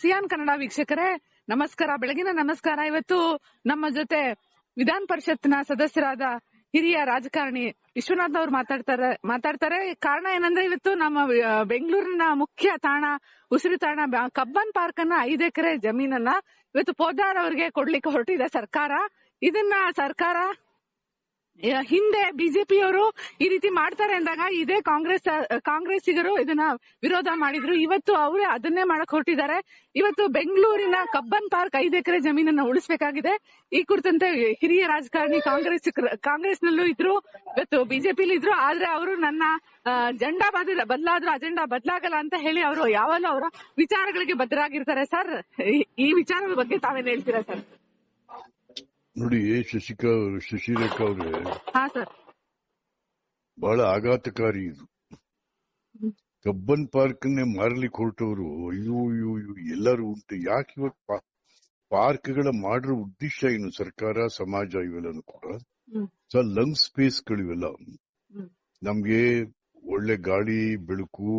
Xi'an Kannada ವೀಕ್ಷಕರೇ, ನಮಸ್ಕಾರ. ಬೆಳಗಿನ ನಮಸ್ಕಾರ. ಇವತ್ತು ನಮ್ಮ ಜೊತೆ ವಿಧಾನ ಪರಿಷತ್ನ ಸದಸ್ಯರಾದ ಹಿರಿಯ ರಾಜಕಾರಣಿ ವಿಶ್ವನಾಥ್ ಅವರು ಮಾತಾಡ್ತಾರೆ ಮಾತಾಡ್ತಾರೆ. ಕಾರಣ ಏನಂದ್ರೆ ಇವತ್ತು ನಮ್ಮ ಬೆಂಗಳೂರಿನ ಮುಖ್ಯ ತಾಣ, ಉಸಿರು ತಾಣ ಕಬ್ಬನ್ ಪಾರ್ಕ್ ಅನ್ನ ಐದು ಎಕರೆ ಜಮೀನನ್ನ ಇವತ್ತು ಪೋದಾರ್ ಅವರಿಗೆ ಕೊಡ್ಲಿಕ್ಕೆ ಹೊರಟಿದೆ ಸರ್ಕಾರ. ಇದನ್ನ ಸರ್ಕಾರ ಹಿಂದೆ ಬಿಜೆಪಿಯವರು ಈ ರೀತಿ ಮಾಡ್ತಾರೆ ಅಂದಾಗ ಇದೇ ಕಾಂಗ್ರೆಸ್ ಕಾಂಗ್ರೆಸ್ಸಿಗರು ಇದನ್ನ ವಿರೋಧ ಮಾಡಿದ್ರು. ಇವತ್ತು ಅವರೇ ಅದನ್ನೇ ಮಾಡಕ್ ಹೊರಟಿದ್ದಾರೆ. ಇವತ್ತು ಬೆಂಗಳೂರಿನ ಕಬ್ಬನ್ ಪಾರ್ಕ್ ಐದು ಎಕರೆ ಜಮೀನನ್ನ ಉಳಿಸಬೇಕಾಗಿದೆ. ಈ ಕುರಿತಂತೆ ಹಿರಿಯ ರಾಜಕಾರಣಿ ಕಾಂಗ್ರೆಸ್, ಕಾಂಗ್ರೆಸ್ನಲ್ಲೂ ಇದ್ರು, ಇವತ್ತು ಬಿಜೆಪಿಲಿ ಇದ್ರು. ಆದ್ರೆ ಅವರು ನನ್ನ ಜೆಂಡಾ ಬದಲ, ಬದಲಾದ್ರೂ, ಅಜೆಂಡಾ ಬದಲಾಗಲ್ಲ ಅಂತ ಹೇಳಿ ಅವರು ಯಾವಾಗಲೂ ಅವರ ವಿಚಾರಗಳಿಗೆ ಬದ್ಧರಾಗಿರ್ತಾರೆ. ಸರ್ ಈ ವಿಚಾರದ ಬಗ್ಗೆ ತಾವೇನ್ ಹೇಳ್ತೀರಾ ಸರ್? ನೋಡಿ ಶಶಿಕಾ ಶಶಿರೇಖಾ ಅವ್ರೆ ಹಾ ಸರ್. ಬಹಳ ಆಘಾತಕಾರಿ ಇದು. ಕಬ್ಬನ್ ಪಾರ್ಕ್ ನೇ ಮಾರ್ಲಿಕ್ಕೆ ಹೊರಟವರು ಅಯ್ಯೋ ಅಯ್ಯೋ ಅಯ್ಯೋ ಎಲ್ಲರೂ ಉಂಟು. ಯಾಕೆ ಇವತ್ತು ಪಾರ್ಕ್ಗಳ ಮಾಡಿರೋ ಉದ್ದೇಶ ಏನು? ಸರ್ಕಾರ ಸಮಾಜ ಇವೆಲ್ಲ ಕೂಡ. ಸೊ ಲಂಗ್ ಸ್ಪೇಸ್ಗಳು ಇವೆಲ್ಲ ನಮ್ಗೆ ಒಳ್ಳೆ ಗಾಳಿ ಬೆಳಕು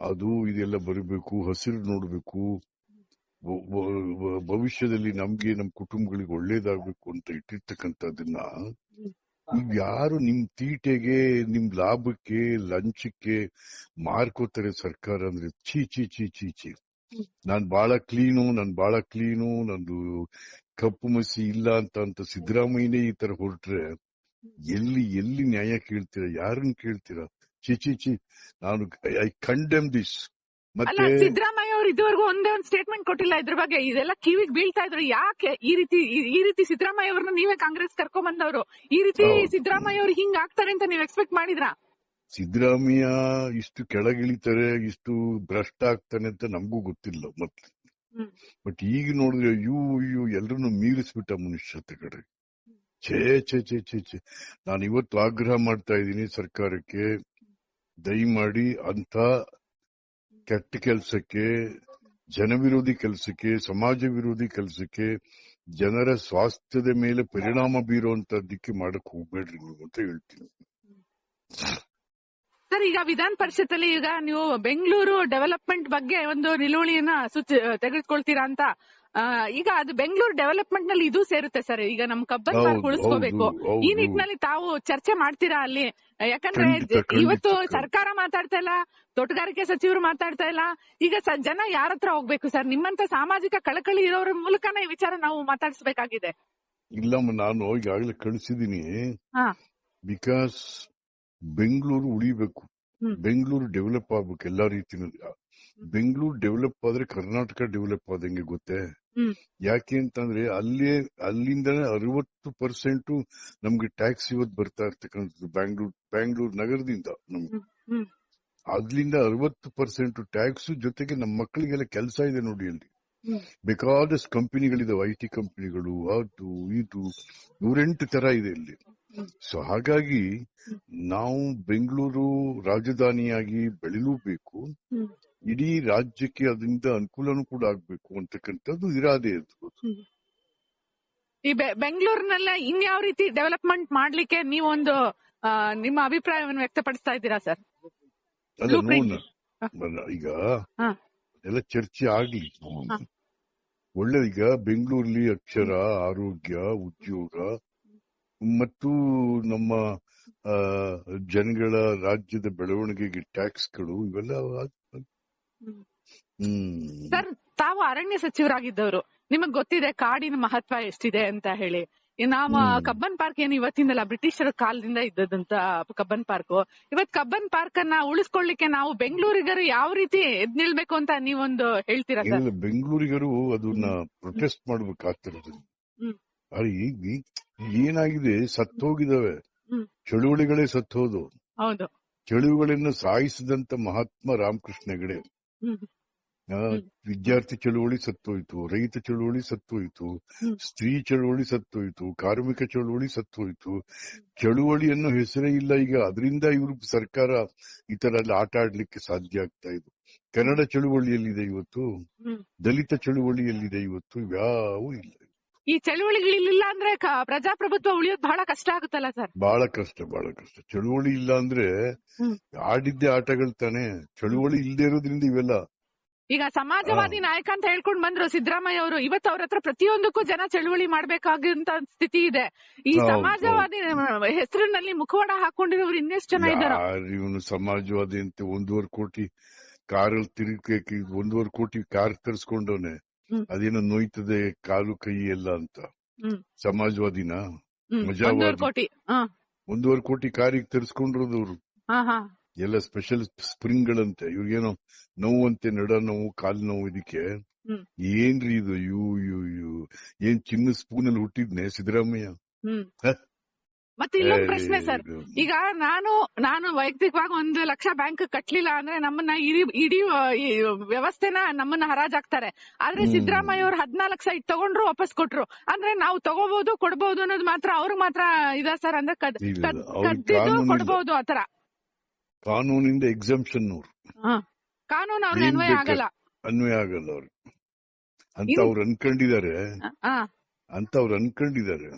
ಅದು ಇದೆಲ್ಲ ಬರಬೇಕು ಹಸಿರು ನೋಡ್ಬೇಕು. ಭವಿಷ್ಯದಲ್ಲಿ ನಮ್ಗೆ ನಮ್ ಕುಟುಂಬಗಳಿಗೆ ಒಳ್ಳೇದಾಗ್ಬೇಕು ಅಂತ ಇಟ್ಟಿರ್ತಕ್ಕಂಥದ್ದನ್ನ ನೀವ್ ಯಾರು ನಿಮ್ ತೀಟೆಗೆ ನಿಮ್ ಲಾಭಕ್ಕೆ ಲಂಚಕ್ಕೆ ಮಾರ್ಕೋತಾರೆ ಸರ್ಕಾರ ಅಂದ್ರೆ ಚೀ ಚೀ ಚೀ ಚೀ ಚಿ ನಾನ್ ಬಾಳ ಕ್ಲೀನು ನಾನ್ ಬಾಳ ಕ್ಲೀನು ನಂದು ಕಪ್ಪು ಮಸಿ ಇಲ್ಲ ಅಂತ ಅಂತ ಸಿದ್ದರಾಮಯ್ಯನೇ ಈ ತರ ಹೊರಟ್ರೆ ಎಲ್ಲಿ ಎಲ್ಲಿ ನ್ಯಾಯ ಕೇಳ್ತೀರಾ? ಯಾರನ್ನ ಕೇಳ್ತೀರಾ? ಚಿ ಚಿ ಚಿ ನಾನು ಐ ಕಂಡೆಮ್ ದಿಸ್ ಅಲ್ಲ ಸಿದ್ದರಾಮಯ್ಯ ಅವರು ಇದುವರೆಗೂ ಒಂದೇ ಒಂದು ಸ್ಟೇಟ್ಮೆಂಟ್ ಕೊಟ್ಟಿಲ್ಲ ಇದ್ರ ಬಗ್ಗೆ. ಇದೆಲ್ಲ ಕಿವಿಗೆ ಬೀಳ್ತಾ ಇದ್ರು. ಯಾಕೆ ಈ ರೀತಿ ಈ- ರೀತಿ ಸಿದ್ದರಾಮಯ್ಯ ಅವ್ರನ್ನ ನೀವೇ ಕಾಂಗ್ರೆಸ್ ಕರ್ಕೊಂಡ್ ಬಂದವರು ಈ ರೀತಿ. ಸಿದ್ದರಾಮಯ್ಯ ಅವ್ರು ಹಿಂಗ್ ಆಗ್ತಾರೆ ಅಂತ ನೀವ್ ಎಕ್ಸ್ಪೆಕ್ಟ್ ಮಾಡಿದ್ರಾ? ಸಿದ್ದರಾಮಯ್ಯ ಇಷ್ಟು ಕೆಳಗಿಳಿತಾರೆ ಇಷ್ಟು ಭ್ರಷ್ಟ ಆಗ್ತಾನೆ ಅಂತ ನಮಗೂ ಗೊತ್ತಿಲ್ಲ ಮೊದ್ಲು. ಬಟ್ ಈಗ ನೋಡಿದ್ರೆ ಅಯ್ಯೋ ಅಯ್ಯೋ ಎಲ್ಲರನ್ನು ಮೀರಿಸ್ಬಿಟ್ಟ ಮನುಷ್ಯತೆ ಕಡೆ ಛೇ ಛೇ ಛೇ ಛೇ ಛೇ. ನಾನು ಇವತ್ತು ಆಗ್ರಹ ಮಾಡ್ತಾ ಇದ್ದೀನಿ ಸರ್ಕಾರಕ್ಕೆ. ದಯಮಾಡಿ ಅಂತ ಕೆಟ್ಟ ಕೆಲಸಕ್ಕೆ ಜನವಿರೋಧಿ ಕೆಲಸಕ್ಕೆ, ಸಮಾಜ ವಿರೋಧಿ ಕೆಲಸಕ್ಕೆ ಜನರ ಸ್ವಾಸ್ಥ್ಯದ ಮೇಲೆ ಪರಿಣಾಮ ಬೀರುವಂತದ್ದಕ್ಕೆ ಮಾಡಕ್ ಹೋಗ್ಬೇಡ್ರಿ ನೀವು ಅಂತ ಹೇಳ್ತೀನಿ. ಸರ್, ಈಗ ವಿಧಾನ ಪರಿಷತ್ ಅಲ್ಲಿ ಈಗ ನೀವು ಬೆಂಗಳೂರು ಡೆವಲಪ್ಮೆಂಟ್ ಬಗ್ಗೆ ಒಂದು ನಿಲುವಳಿಯನ್ನ ತೆಗೆದುಕೊಳ್ತೀರಾ ಅಂತ ಈಗ ಅದು ಬೆಂಗಳೂರು ಡೆವಲಪ್ಮೆಂಟ್ನಲ್ಲಿ ಇದು ಸೇರುತ್ತೆ ಸರ್. ಈಗ ನಮ್ ಕಬ್ಬನ್ ಪಾರ್ಕ್ ಉಳಿಸ್ಕೋಬೇಕು. ಈ ನಿಟ್ಟಿನಲ್ಲಿ ತಾವು ಚರ್ಚೆ ಮಾಡ್ತೀರಾ ಅಲ್ಲಿ? ಯಾಕಂದ್ರೆ ಇವತ್ತು ಸರ್ಕಾರ ಮಾತಾಡ್ತಾ ಇಲ್ಲ ತೋಟಗಾರಿಕೆ ಸಚಿವರು ಮಾತಾಡ್ತಾ ಇಲ್ಲ. ಈಗ ಜನ ಯಾರ ಹತ್ರ ಹೋಗ್ಬೇಕು ಸರ್? ನಿಮ್ಮಂತ ಸಾಮಾಜಿಕ ಕಳಕಳಿ ಇರೋರ ಮೂಲಕನೇ ಈ ವಿಚಾರ ನಾವು ಮಾತಾಡಿಸಬೇಕಾಗಿದೆ. ಇಲ್ಲಮ್ಮ ನಾನು ಈಗಾಗಲೇ ಕಳಿಸಿದೀನಿ ಹಾ. ಬಿಕಾಸ್ ಬೆಂಗಳೂರು ಉಳಿಬೇಕು. ಬೆಂಗಳೂರು ಡೆವಲಪ್ ಆಗ್ಬೇಕು ಎಲ್ಲಾ ರೀತಿನಲ್ಲಿ ಬೆಂಗಳೂರು ಡೆವಲಪ್ ಆದ್ರೆ ಕರ್ನಾಟಕ ಡೆವಲಪ್ ಆದಂಗೆ ಗೊತ್ತೇ. ಯಾಕೆ ಅಂತಂದ್ರೆ ಅಲ್ಲೇ ಅಲ್ಲಿಂದನೇ ಅರವತ್ತು ಪರ್ಸೆಂಟ್ ನಮ್ಗೆ ಟ್ಯಾಕ್ಸ್ ಇವತ್ತು ಬರ್ತಾ ಇರ್ತಕ್ಕಂಥದ್ದು ಬ್ಯಾಂಗ್ಳೂರ್ ಬ್ಯಾಂಗ್ಳೂರ್ ನಗರದಿಂದ ನಮ್ಗೆ. ಅದ್ರಿಂದ ಅರವತ್ತು ಪರ್ಸೆಂಟ್ ಟ್ಯಾಕ್ಸ್ ಜೊತೆಗೆ ನಮ್ಮ ಮಕ್ಕಳಿಗೆಲ್ಲ ಕೆಲಸ ಇದೆ ನೋಡಿ ಅಲ್ಲಿ. ಬೇಕಾದಷ್ಟು ಕಂಪನಿಗಳಿದಾವೆ ಐ ಟಿ ಕಂಪನಿಗಳು ಅದು ಇದು ನೂರೆಂಟು ತರ ಇದೆ ಇಲ್ಲಿ. ಸೊ ಹಾಗಾಗಿ ನಾವು ಬೆಂಗಳೂರು ರಾಜಧಾನಿಯಾಗಿ ಬೆಳೆಯಲೂಬೇಕು. ಇಡೀ ರಾಜ್ಯಕ್ಕೆ ಅದರಿಂದ ಅನುಕೂಲನೂ ಕೂಡ ಆಗ್ಬೇಕು ಅಂತಕ್ಕಂಥದ್ದು ಇರಾದೆ ಇರ್ಬೋದು ಈ ಬೆಂಗಳೂರಿನಲ್ಲ ಇನ್ಯಾವ ರೀತಿ ಡೆವಲಪ್ಮೆಂಟ್ ಮಾಡ್ಲಿಕ್ಕೆ ನೀವೊಂದು ನಿಮ್ಮ ಅಭಿಪ್ರಾಯವನ್ನು ವ್ಯಕ್ತಪಡಿಸ್ತಾ ಇದ್ದೀರಾ ಸರ್? ಈಗ. ಎಲ್ಲ ಚರ್ಚೆ ಆಗ್ಲಿ. ಒಳ್ಳೆ ಈಗ ಬೆಂಗಳೂರಲ್ಲಿ ಅಕ್ಷರ ಆರೋಗ್ಯ ಉದ್ಯೋಗ ಮತ್ತು ನಮ್ಮ ಜನಗಳ ರಾಜ್ಯದ ಬೆಳವಣಿಗೆಗೆ ಟ್ಯಾಕ್ಸ್ಗಳು ಇವೆಲ್ಲ ಆಗ್- ಹ್ಮ್. ಹ್ಮ್. ಸರ್ ತಾವು ಅರಣ್ಯ ಸಚಿವರಾಗಿದ್ದವರು. ನಿಮಗ್ ಗೊತ್ತಿದೆ ಕಾಡಿನ ಮಹತ್ವ ಎಷ್ಟಿದೆ ಅಂತ ಹೇಳಿ. ನಾವ ಕಬ್ಬನ್ ಪಾರ್ಕ್ ಏನು ಇವತ್ತಿಂದಲ್ಲ ಬ್ರಿಟಿಷರ ಕಾಲದಿಂದ ಇದ್ದದಂತ ಕಬ್ಬನ್ ಪಾರ್ಕ್. ಇವತ್ ಕಬ್ಬನ್ ಪಾರ್ಕ್ ಅನ್ನ ಉಳಿಸ್ಕೊಳ್ಳಿಕ್ಕೆ ನಾವು ಬೆಂಗಳೂರಿಗರು ಯಾವ ರೀತಿ ಎದ್ ನಿಲ್ಬೇಕು ಅಂತ ನೀವೊಂದು ಹೇಳ್ತೀರಾ ಬೆಂಗಳೂರಿಗರು ಅದನ್ನ ಪ್ರೊಟೆಸ್ಟ್ ಮಾಡ್ಬೇಕಾಗ್ತಿರೋದು. ಏನಾಗಿದೆ ಸತ್ತೋಗಿದಾವೆ. ಚಳುವಳಿಗಳೇ ಸತ್ತೋದು. ಹೌದು. ಚಳುವಳಿಯನ್ನು ಸಾಯಿಸಿದಂತ ಮಹಾತ್ಮ ರಾಮಕೃಷ್ಣ ಹೆಗಡೆ. ವಿದ್ಯಾರ್ಥಿ ಚಳುವಳಿ ಸತ್ತೋಯ್ತು ರೈತ ಚಳುವಳಿ ಸತ್ತೋಯ್ತು ಸ್ತ್ರೀ ಚಳುವಳಿ ಸತ್ತೋಯ್ತು ಕಾರ್ಮಿಕ ಚಳುವಳಿ ಸತ್ತೋಯ್ತು. ಚಳುವಳಿ ಅನ್ನೋ ಹೆಸರೇ ಇಲ್ಲ ಈಗ. ಅದರಿಂದ ಇವರು ಸರ್ಕಾರ ಈ ತರ ಆಟ ಆಡ್ಲಿಕ್ಕೆ ಸಾಧ್ಯ ಆಗ್ತಾ ಇದೆ. ಕನ್ನಡ ಚಳುವಳಿಯಲ್ಲಿದೆ ಇವತ್ತು. ದಲಿತ ಚಳುವಳಿಯಲ್ಲಿದೆ ಇವತ್ತು. ಯಾವೂ ಇಲ್ಲ. ಈ ಚಳುವಳಿಗಳಿಲ್ಲ ಅಂದ್ರೆ ಪ್ರಜಾಪ್ರಭುತ್ವ ಉಳಿಯೋದು ಬಹಳ ಕಷ್ಟ ಆಗುತ್ತಲ್ಲ ಸರ್? ಬಹಳ ಕಷ್ಟ ಬಹಳ ಕಷ್ಟ. ಚಳುವಳಿ ಇಲ್ಲ ಅಂದ್ರೆ. ಆಡಿದ್ದೆ ಆಟಗಳು ತಾನೆ. ಚಳುವಳಿ ಇಲ್ಲದೆ ಇರೋದ್ರಿಂದ ಇವೆಲ್ಲ. ಈಗ ಸಮಾಜವಾದಿ ನಾಯಕ ಅಂತ ಹೇಳ್ಕೊಂಡ್ ಬಂದ್ರು ಸಿದ್ದರಾಮಯ್ಯ ಅವರು ಇವತ್ತು ಅವ್ರ ಹತ್ರ ಪ್ರತಿಯೊಂದಕ್ಕೂ ಜನ ಚಳುವಳಿ ಮಾಡ್ಬೇಕಾಗಿಂತ ಸ್ಥಿತಿ ಇದೆ. ಈ ಸಮಾಜವಾದಿ ಹೆಸರಿನಲ್ಲಿ ಮುಖವಾಡ ಹಾಕೊಂಡಿರೋರು ಇನ್ನೆಷ್ಟು ಜನ ಇದ್ದಾರೆ? ಇವನು ಸಮಾಜವಾದಿ ಅಂತ ಒಂದೂವರೆ ಕೋಟಿ ಕಾರಲ್ಲಿ ತಿರುಗಿ ಒಂದೂವರೆ ಕೋಟಿ ಕಾರ್ ತರಿಸ್ಕೊಂಡವನೆ. ಅದೇನೋ ನೋಯ್ತದೆ ಕಾಲು ಕೈ ಎಲ್ಲ ಅಂತ. ಸಮಾಜವಾದಿನ? ಮಜಾವಾದಿ. ಒಂದೂವರೆ ಕೋಟಿ. ಹಾ. ಒಂದೂವರೆ ಕೋಟಿ ಕಾರಿಗೆ ತರಿಸ್ಕೊಂಡಿರೋದವ್ರು. ಎಲ್ಲ ಸ್ಪೆಷಲ್ ಸ್ಪ್ರಿಂಗ್ ಗಳಂತೆ ಇವ್ರಿಗೇನೋ ನೋವಂತೆ ನಡ ನೋವು ಕಾಲು ನೋವು ಇದಕ್ಕೆ. ಏನ್ರಿ ಇದು? ಯು ಯು ಯು. ಏನ್ ಚಿನ್ನ ಸ್ಪೂನ್ ಅಲ್ಲಿ ಹುಟ್ಟಿದ್ನೆ ಸಿದ್ದರಾಮಯ್ಯ? ಮತ್ತೆ ಇಲ್ಲೊಂದು ಪ್ರಶ್ನೆ ಸರ್. ಈಗ ನಾನು ನಾನು ವೈಯಕ್ತಿಕವಾಗಿ ಒಂದು ಲಕ್ಷ ಬ್ಯಾಂಕ್ ಕಟ್ಲಿಲ್ಲ ಅಂದ್ರೆ ನಮ್ಮನ್ನ ಇಡೀ ವ್ಯವಸ್ಥೆನ ನಮ್ಮನ್ನ ಹರಾಜಾಕ್ತಾರೆ ಆದ್ರೆ. ಸಿದ್ದರಾಮಯ್ಯ ಅವ್ರು ಹದಿನಾಲ್ಕು ಇದ್ ತಗೊಂಡ್ರು ವಾಪಸ್ ಕೊಟ್ರು. ಅಂದ್ರೆ ನಾವು ತಗೋಬಹುದು ಕೊಡ್ಬೋದು ಅನ್ನೋದು ಮಾತ್ರ ಅವ್ರು ಮಾತ್ರ ಇದ ಸರ್ ಅಂದ್ರೆ ಕದ್ದಿದ್ದು. ಕೊಡ್ಬೋದು ಆತರ ಕಾನೂನಿಂದ ಎಕ್ಸಾಮ್ಷನ್ ಅವ್ರು ಕಾನೂನು ಅವ್ರಿಗೆ ಅನ್ವಯ ಆಗಲ್ಲ. ಅನ್ವಯ ಆಗಲ್ಲ ಅವ್ರಿಗೆ. ಅಂತ ಅವ್ರು ಅನ್ಕೊಂಡಿದ್ದಾರೆ. ಅಂತ ಅವ್ರು ಅನ್ಕೊಂಡಿದ್ದಾರೆ.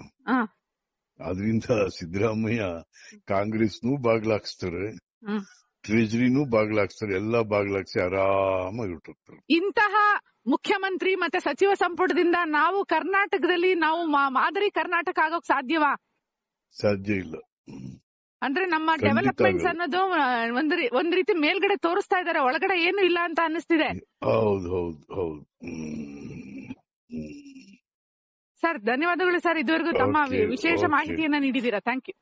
ಅದರಿಂದ ಸಿದ್ದರಾಮಯ್ಯ ಕಾಂಗ್ರೆಸ್ನೂ ಬಾಗ್ಲಾಕ್ಸ್ತಾರೆ. ಟ್ರೆಜರಿನೂ ಬಾಗ್ಲಾಕ್ಸ್ತಾರೆ ಎಲ್ಲಾ ಬಾಗ್ಲಾಕ್ಸಿ ಆರಾಮಾಗಿ ಹೊರಟೋಗ್ತಾರೆ ಇಂತಹ ಮುಖ್ಯಮಂತ್ರಿ ಮತ್ತೆ ಸಚಿವ ಸಂಪುಟದಿಂದ ನಾವು ಕರ್ನಾಟಕದಲ್ಲಿ ನಾವು ಮಾದರಿ ಕರ್ನಾಟಕ ಆಗೋಕ್ ಸಾಧ್ಯವಾ? ಸಾಧ್ಯ ಇಲ್ಲ. ಅಂದ್ರೆ ನಮ್ಮ ಡೆವಲಪ್ಮೆಂಟ್ಸ್ ಅನ್ನೋದು ಒಂದ್ ಒಂದ್ ರೀತಿ ಮೇಲ್ಗಡೆ ತೋರಿಸ್ತಾ ಇದಾರೆ ಒಳಗಡೆ ಏನು ಇಲ್ಲ ಅಂತ ಅನಿಸ್ತಿದೆ ಹೌದು ಹೌದು ಹೌದು. ಸರ್ ಧನ್ಯವಾದಗಳು ಸರ್ ಇದುವರೆಗೂ ತಮ್ಮ ವಿಶೇಷ. ಮಾಹಿತಿಯನ್ನ ನೀಡಿದ್ದೀರಾ? Thank you